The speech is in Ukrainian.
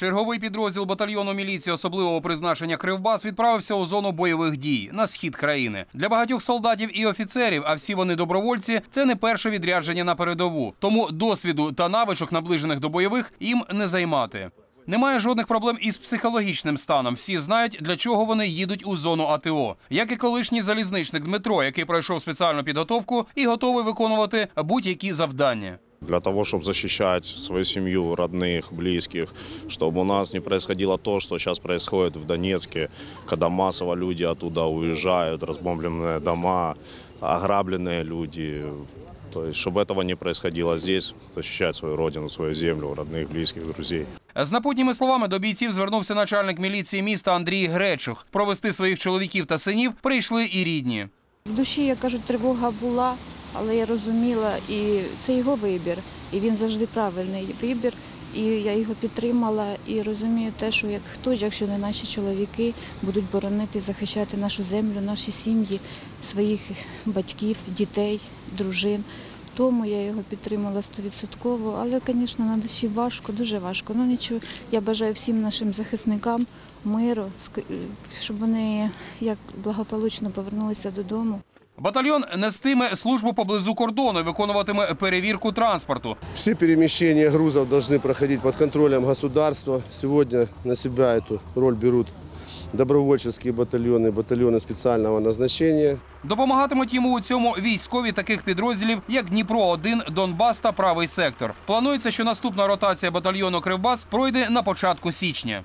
Черговий підрозділ батальйону міліції особливого призначення Кривбас відправився у зону бойових дій на схід країни. Для багатьох солдатів і офіцерів, а всі вони добровольці, це не перше відрядження на передову. Тому досвіду та навичок, наближених до бойових, їм не займати. Немає жодних проблем із психологічним станом. Всі знають, для чого вони їдуть у зону АТО. Як і колишній залізничник Дмитро, який пройшов спеціальну підготовку і готовий виконувати будь-які завдання для того, чтобы защищать свою семью, родных, близких, чтобы у нас не происходило то, что сейчас происходит в Донецке, когда массово люди оттуда уезжают, разбомбленные дома, ограбленные люди. То есть, чтобы этого не происходило здесь, защищать свою родину, свою землю, родных, близких, друзей. З напутніми словами до бійців звернувся начальник міліції міста Андрій Гречух. Провести своїх чоловіків та синів прийшли і рідні. В душі, як кажуть, тривога була, але я розуміла, і це його вибір, і він завжди правильний вибір. І я його підтримала і розумію те, що як хто ж, якщо не наші чоловіки, будуть боронити, захищати нашу землю, наші сім'ї, своїх батьків, дітей, дружин. Тому я його підтримала стовідсотково, але, звісно, на душі важко, дуже важко. Ну нічого, я бажаю всім нашим захисникам миру, щоб вони як благополучно повернулися додому. Батальйон нестиме службу поблизу кордону, і виконуватиме перевірку транспорту. Все перемещения грузов должны проходить под контролем государства. Сегодня на себя эту роль берут добровольческие батальоны, батальоны специального назначения. Допомагатимуть йому у цьому військові таких підрозділів, як Дніпро 1 Донбас та правий сектор. Планується, що наступна ротація батальйону Кривбас пройде на початку січня.